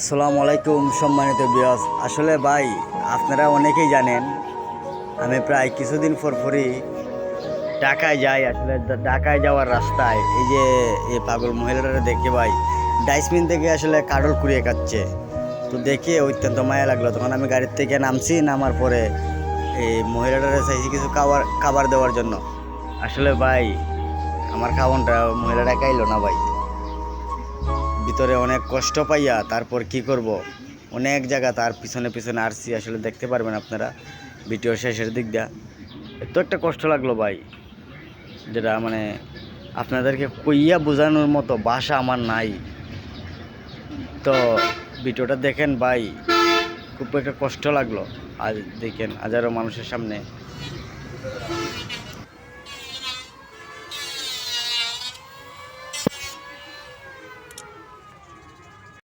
আসসালামু আলাইকুম সম্মানিত বিয়স আসলে ভাই, আপনারা অনেকেই জানেন, আমি প্রায় কিছুদিন পর পরই ঢাকায় যাই। আসলে ঢাকায় যাওয়ার রাস্তায় এই যে, এই পাগল মহিলারা দেখে ভাই ডাইসমিন থেকে আসলে কাডল কুড়িয়ে খাচ্ছে। তো দেখে অত্যন্ত মায়া লাগল। তখন আমি গাড়ির থেকে নামছি, নামার পরে এই মহিলাটারে চাইছি কিছু খাবার খাবার দেওয়ার জন্য। আসলে ভাই, আমার খাওয়ানটা মহিলাটা খাইলো না ভাই। ভিতরে অনেক কষ্ট পাইয়া তারপর কি করব? অনেক জায়গা তার পিছনে পিছনে আসছি আসলে দেখতে পারবেন আপনারা। ভিডিও শেষের দিক দিয়া। এত একটা কষ্ট লাগল ভাই, যেটা মানে আপনাদেরকে কইয়া বোঝানোর মতো ভাষা আমার নাই। তো ভিডিওটা দেখেন ভাই, খুব একটা কষ্ট লাগল। আজ দেখেন হাজারো মানুষের সামনে।